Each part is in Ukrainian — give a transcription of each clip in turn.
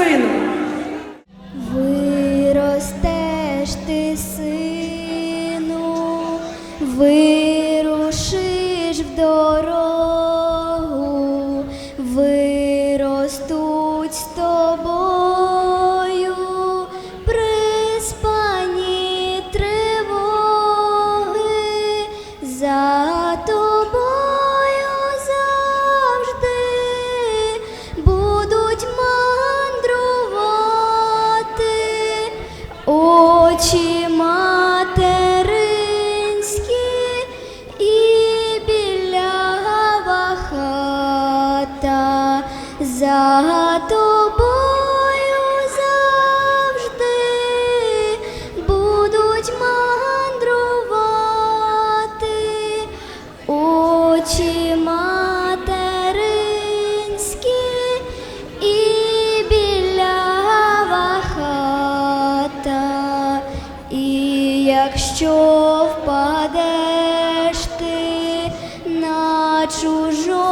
сину. Виростеш ти, сину, вирушиш в дорогу, виростуть з тобою приспані тривоги, за за тобою завжди будуть мандрувати очі материнські і білява хата, і якщо впадеш ти на чужому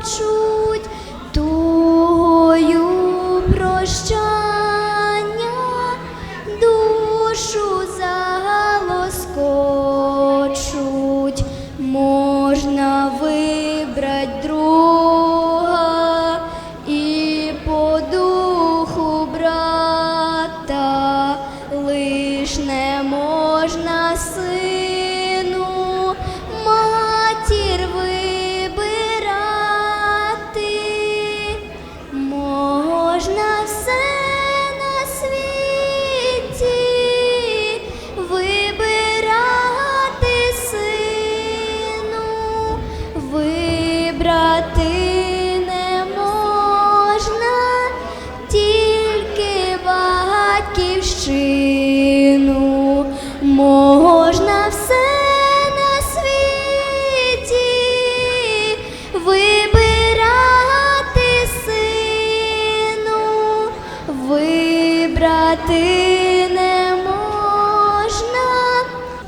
затріпочуть Плакати не можна,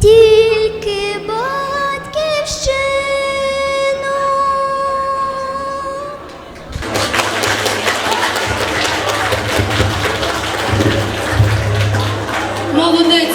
тільки батьківщину. Молодець.